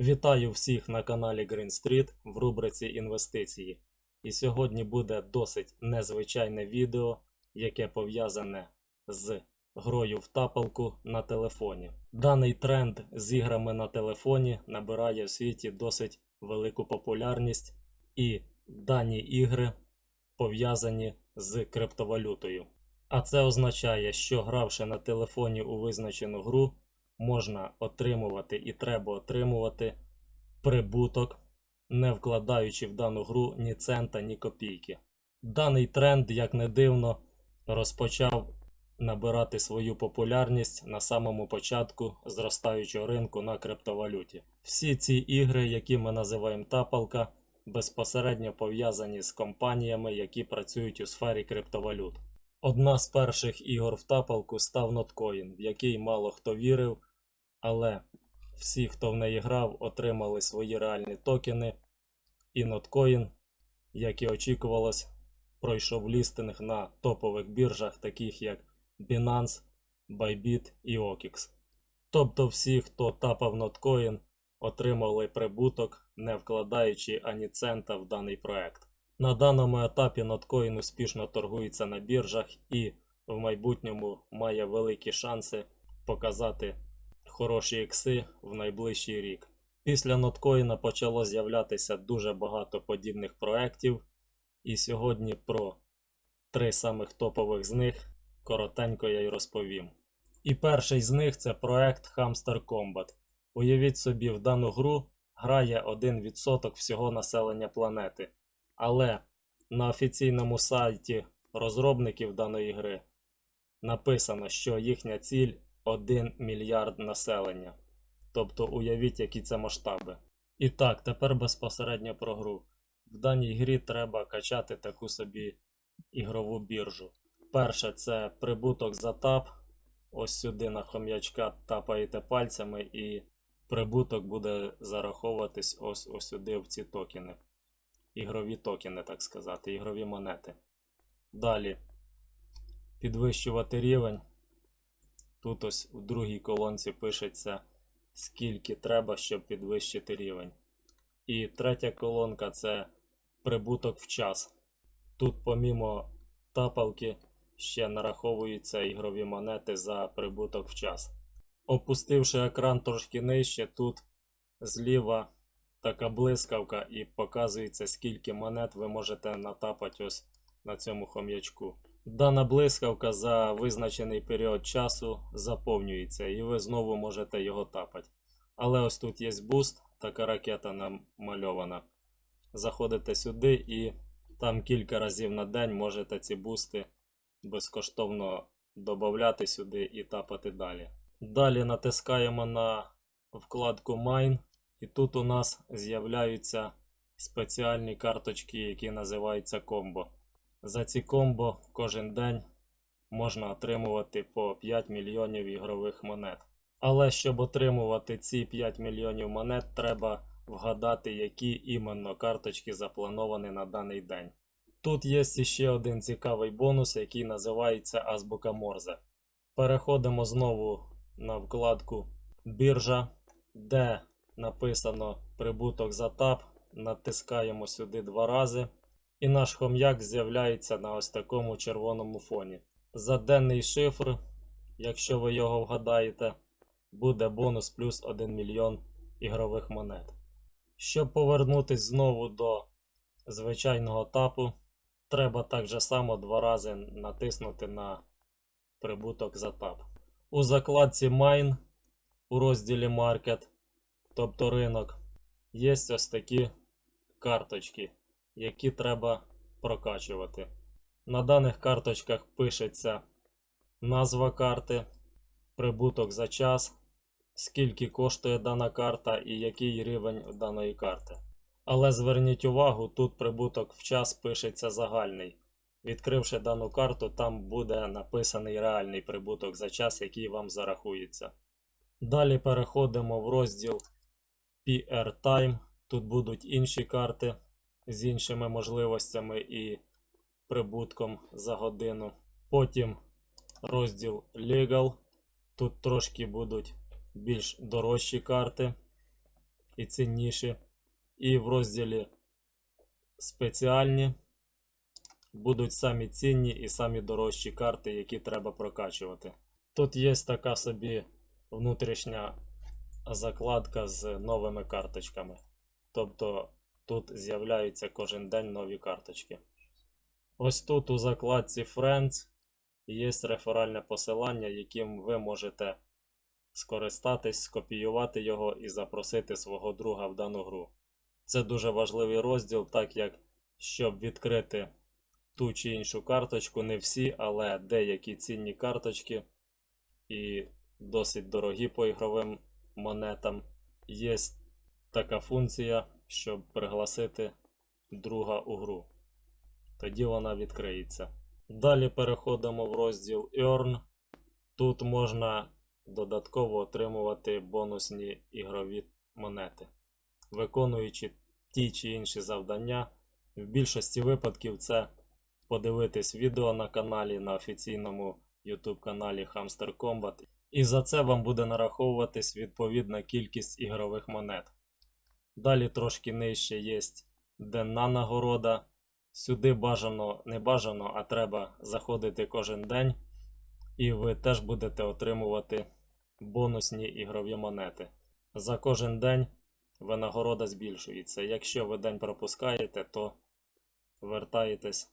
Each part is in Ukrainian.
Вітаю всіх на каналі Green Street в рубриці Інвестиції. І сьогодні буде досить незвичайне відео, яке пов'язане з грою в тапалку на телефоні. Даний тренд з іграми на телефоні набирає в світі досить велику популярність, і дані ігри пов'язані з криптовалютою. А це означає, що гравши на телефоні у визначену гру, можна отримувати і треба отримувати прибуток, не вкладаючи в дану гру ні цента, ні копійки. Даний тренд, як не дивно, розпочав набирати свою популярність на самому початку зростаючого ринку на криптовалюті. Всі ці ігри, які ми називаємо тапалка, безпосередньо пов'язані з компаніями, які працюють у сфері криптовалют. Одна з перших ігор в тапалку став Notcoin, в який мало хто вірив, але всі, хто в неї грав, отримали свої реальні токени, і Notcoin, як і очікувалось, пройшов лістинг на топових біржах, таких як Binance, Bybit і OKX. Тобто всі, хто тапав Notcoin, отримали прибуток, не вкладаючи ані цента в даний проект. На даному етапі Notcoin успішно торгується на біржах і в майбутньому має великі шанси показати хороші ікси в найближчий рік. Після Ноткоїна почало з'являтися дуже багато подібних проєктів, і сьогодні про три самих топових з них коротенько я й розповім. І перший з них це проект Hamster Combat. Уявіть собі, в дану гру грає 1% всього населення планети. Але на офіційному сайті розробників даної гри написано, що їхня ціль 1 мільярд населення. Тобто уявіть, які це масштаби. І так, тепер безпосередньо про гру. В даній грі треба качати таку собі ігрову біржу. Перше це прибуток за тап. Ось сюди на хом'ячка тапаєте пальцями, і прибуток буде зараховуватись ось ось сюди в ці токени. Ігрові токени, так сказати, ігрові монети. Далі підвищувати рівень. Тут ось у другій колонці пишеться, скільки треба, щоб підвищити рівень. І третя колонка це прибуток в час. Тут, помімо тапалки, ще нараховуються ігрові монети за прибуток в час. Опустивши екран трошки нижче, тут зліва така блискавка і показується, скільки монет ви можете натапати ось на цьому хом'ячку. Дана блискавка за визначений період часу заповнюється, і ви знову можете його тапати. Але ось тут є буст, така ракета намальована. Заходите сюди і там кілька разів на день можете ці бусти безкоштовно додати сюди і тапати далі. Далі натискаємо на вкладку Mine, і тут у нас з'являються спеціальні карточки, які називаються комбо. За ці комбо кожен день можна отримувати по 5 мільйонів ігрових монет. Але щоб отримувати ці 5 мільйонів монет, треба вгадати, які іменно карточки заплановані на даний день. Тут є ще один цікавий бонус, який називається Азбука Морзе. Переходимо знову на вкладку Біржа, де написано прибуток за тап. Натискаємо сюди два рази. І наш хом'як з'являється на ось такому червоному фоні. За денний шифр, якщо ви його вгадаєте, буде бонус плюс 1 мільйон ігрових монет. Щоб повернутися знову до звичайного тапу, треба так же само два рази натиснути на прибуток за тап. У закладці Mine у розділі Market, тобто ринок, є ось такі карточки які треба прокачувати. На даних карточках пишеться назва карти, прибуток за час, скільки коштує дана карта і який рівень даної карти. Але зверніть увагу, тут прибуток в час пишеться загальний. Відкривши дану карту, там буде написаний реальний прибуток за час, який вам зарахується. Далі переходимо в розділ PR Time. Тут будуть інші карти з іншими можливостями і прибутком за годину. Потім розділ Legal. Тут трошки будуть більш дорожчі карти. і цінніші. І в розділі спеціальні будуть самі цінні і самі дорожчі карти, які треба прокачувати. Тут є така собі внутрішня закладка з новими карточками. Тобто тут з'являються кожен день нові карточки. Ось тут у закладці Friends є реферальне посилання, яким ви можете скористатись, скопіювати його і запросити свого друга в дану гру. Це дуже важливий розділ, так як щоб відкрити ту чи іншу карточку, не всі, але деякі цінні карточки і досить дорогі по ігровим монетам. Є така функція, щоб пригласити друга у гру. Тоді вона відкриється. Далі переходимо в розділ Earn. Тут можна додатково отримувати бонусні ігрові монети, виконуючи ті чи інші завдання. В більшості випадків це подивитись відео на каналі на офіційному YouTube каналі Hamster Combat. І за це вам буде нараховуватись відповідна кількість ігрових монет. Далі трошки нижче є денна нагорода. Сюди бажано, не бажано, а треба заходити кожен день, і ви теж будете отримувати бонусні ігрові монети. За кожен день винагорода збільшується. Якщо ви день пропускаєте, то вертаєтесь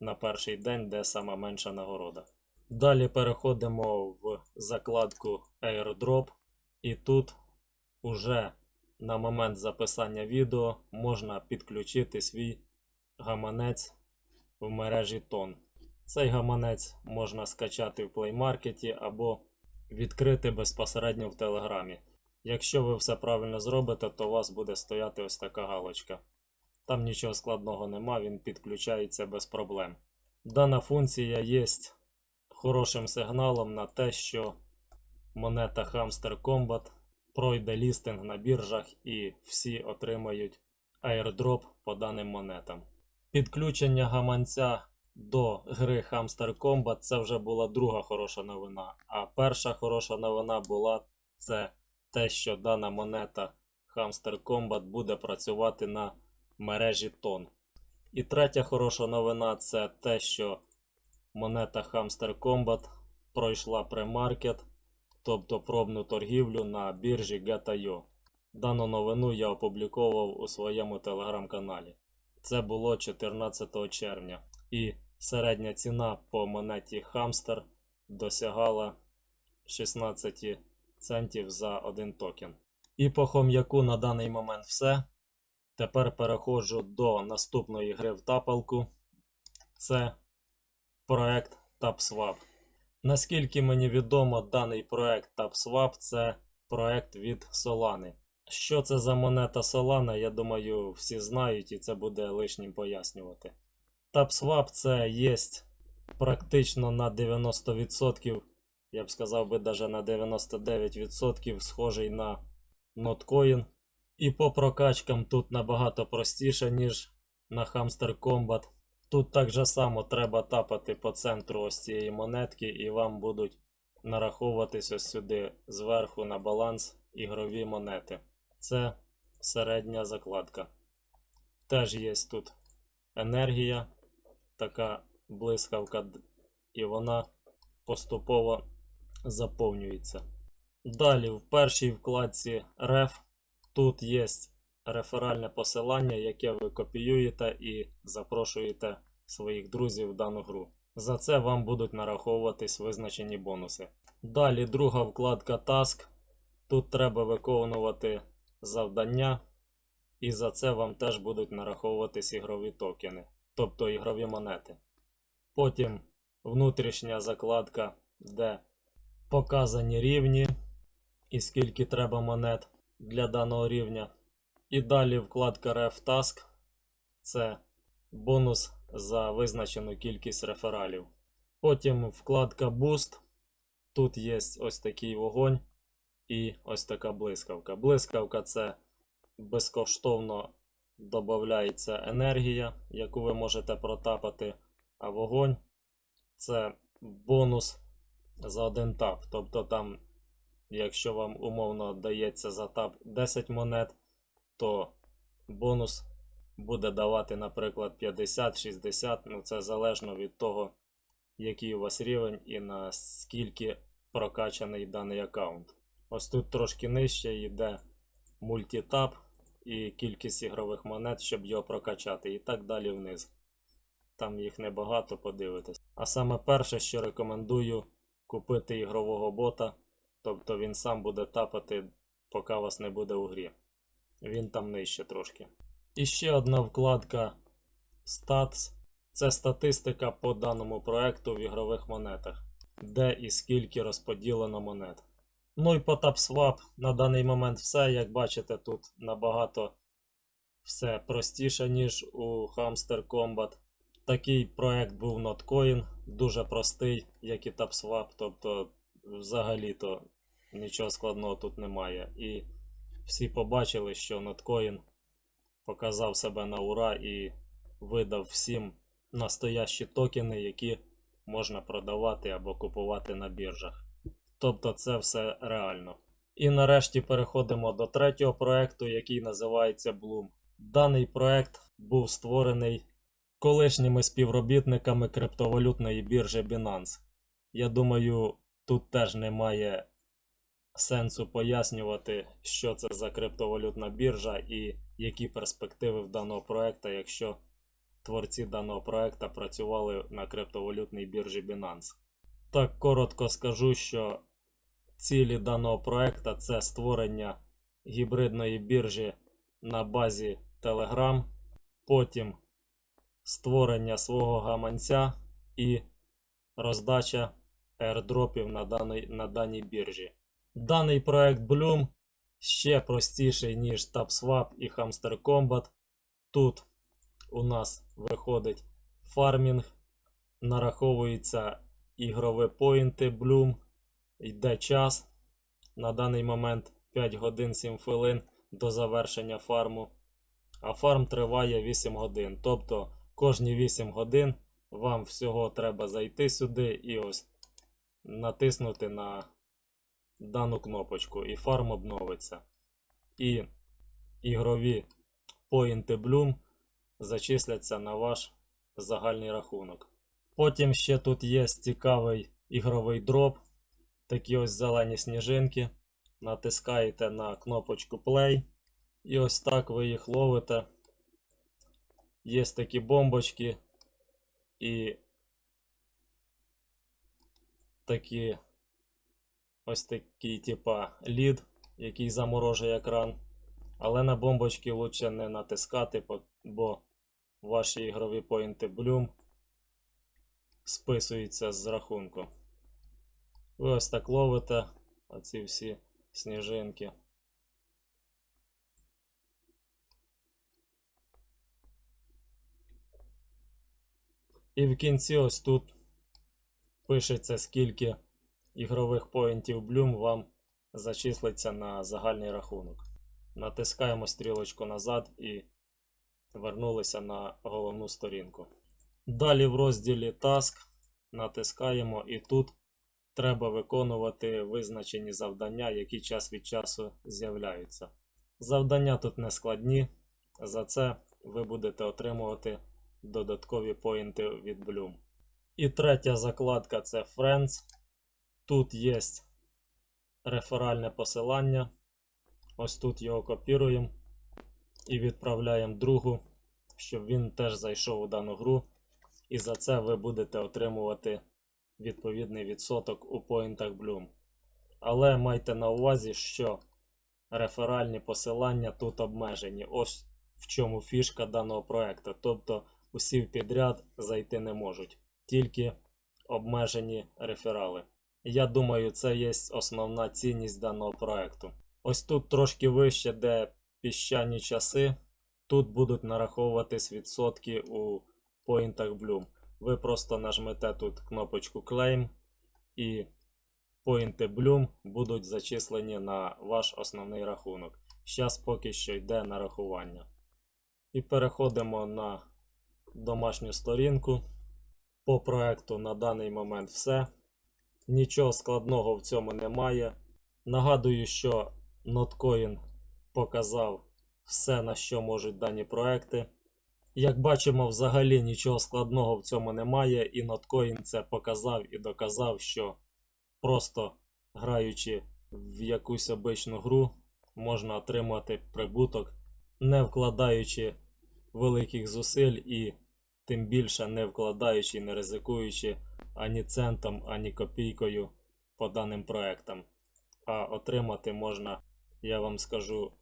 на перший день, де сама менша нагорода. Далі переходимо в закладку Airdrop, і тут уже на момент записання відео можна підключити свій гаманець в мережі Тон. Цей гаманець можна скачати в Play Market або відкрити безпосередньо в Телеграмі. Якщо ви все правильно зробите, то у вас буде стояти ось така галочка. Там нічого складного нема, він підключається без проблем. Дана функція є хорошим сигналом на те, що монета Hamster Combat пройде лістинг на біржах і всі отримають airdrop по даним монетам. Підключення гаманця до гри Hamster Combat це вже була друга хороша новина. А перша хороша новина була це те, що дана монета Hamster Combat буде працювати на мережі Тон. І третя хороша новина це те, що монета Hamster Combat пройшла премаркет, тобто пробну торгівлю на біржі Geta.io. Дану новину я опубліковував у своєму телеграм-каналі. Це було 14 червня. І середня ціна по монеті Hamster досягала 16 центів за один токен. І по хом'яку на даний момент все. Тепер переходжу до наступної гри в тапалку. Це проект TapSwap. Наскільки мені відомо, даний проект TapSwap це проект від Solana. Що це за монета Solana, я думаю, всі знають і це буде лишнім пояснювати. TapSwap це є практично на 90%, я б сказав би даже на 99% схожий на Notcoin. І по прокачкам тут набагато простіше, ніж на Hamster Combat. Тут так же само треба тапати по центру ось цієї монетки, і вам будуть нараховуватись ось сюди зверху на баланс ігрові монети. Це середня закладка. Теж є тут енергія, така блискавка, і вона поступово заповнюється. Далі в першій вкладці Ref тут є реферальне посилання, яке ви копіюєте і запрошуєте своїх друзів в дану гру. За це вам будуть нараховуватись визначені бонуси. Далі друга вкладка Task. Тут треба виконувати завдання, і за це вам теж будуть нараховуватись ігрові токени, тобто ігрові монети. Потім внутрішня закладка, де показані рівні і скільки треба монет для даного рівня. І далі вкладка Ref Task це бонус за визначену кількість рефералів. Потім вкладка Boost. Тут є ось такий вогонь і ось така блискавка. Блискавка це безкоштовно додається енергія, яку ви можете протапати, а вогонь це бонус за один тап. Тобто там, якщо вам умовно дається за тап 10 монет, то бонус буде давати, наприклад, 50-60, ну це залежно від того, який у вас рівень і наскільки прокачаний даний аккаунт. Ось тут трошки нижче йде мультитап і кількість ігрових монет, щоб його прокачати, і так далі вниз. Там їх небагато, подивитись. А саме перше, що рекомендую купити ігрового бота, тобто він сам буде тапати, поки вас не буде у грі. Він там нижче трошки. І ще одна вкладка Stats. Це статистика по даному проекту в ігрових монетах, де і скільки розподілено монет. Ну і по TapSwap на даний момент все. Як бачите, тут набагато все простіше, ніж у Hamster Combat. Такий проект був Notcoin, дуже простий, як і TapSwap, тобто взагалі-то нічого складного тут немає. І всі побачили, що Notcoin показав себе на ура і видав всім настоящі токени, які можна продавати або купувати на біржах. Тобто це все реально. І нарешті переходимо до третього проекту, який називається Bloom. Даний проект був створений колишніми співробітниками криптовалютної біржі Binance. Я думаю, тут теж немає сенсу пояснювати, що це за криптовалютна біржа і які перспективи в даного проекту, якщо творці даного проекту працювали на криптовалютній біржі Binance. Так коротко скажу, що цілі даного проекту це створення гібридної біржі на базі Telegram, потім створення свого гаманця і роздача airdropів на, на даній біржі. Даний проект Bloom ще простіший, ніж TapSwap і Hamster Combat. Тут у нас виходить фармінг, нараховуються ігрові поінти Bloom, йде час. На даний момент 5 годин 7 хвилин до завершення фарму. А фарм триває 8 годин. Тобто кожні 8 годин вам всього треба зайти сюди і ось натиснути на дану кнопочку, і фарм обновиться. І ігрові поінти Bloom зачисляться на ваш загальний рахунок. Потім ще тут є цікавий ігровий дроп. Такі ось зелені сніжинки. Натискаєте на кнопочку Play. І ось так ви їх ловите. Є такі бомбочки і такі ось такий, типа лід, який заморожує екран. Але на бомбочки лучше не натискати, бо ваші ігрові поінти Bloom списуються з рахунку. Ви ось так ловите оці всі сніжинки. І в кінці ось тут пишеться, скільки ігрових поінтів Bloom вам зачислиться на загальний рахунок. Натискаємо стрілочку назад і вернулися на головну сторінку. Далі в розділі Task натискаємо і тут треба виконувати визначені завдання, які час від часу з'являються. Завдання тут не складні, за це ви будете отримувати додаткові поінти від Bloom. І третя закладка це Friends. Тут є реферальне посилання. Ось тут його копіруємо і відправляємо другу, щоб він теж зайшов у дану гру. І за це ви будете отримувати відповідний відсоток у поінтах Bloom. Але майте на увазі, що реферальні посилання тут обмежені. Ось в чому фішка даного проекту. Тобто усі підряд зайти не можуть, тільки обмежені реферали. Я думаю, це є основна цінність даного проекту. Ось тут трошки вище, де піщані часи, тут будуть нараховуватись відсотки у поінтах Bloom. Ви просто нажмете тут кнопочку Claim і поінти Bloom будуть зачислені на ваш основний рахунок. Зараз поки що йде нарахування. І переходимо на домашню сторінку. По проекту на даний момент все. Нічого складного в цьому немає. Нагадую, що Notcoin показав все, на що можуть дані проекти. Як бачимо, взагалі нічого складного в цьому немає, і Notcoin це показав і доказав, що просто граючи в якусь обичну гру, можна отримати прибуток, не вкладаючи великих зусиль і тим більше не вкладаючи, не ризикуючи ані центом, ані копійкою по даним проектам. А отримати можна, я вам скажу,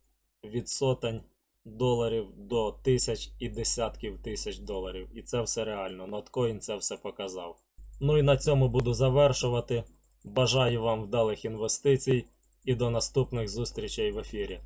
від сотень доларів до тисяч і десятків тисяч доларів. І це все реально. Notcoin це все показав. Ну і на цьому буду завершувати. Бажаю вам вдалих інвестицій і до наступних зустрічей в ефірі.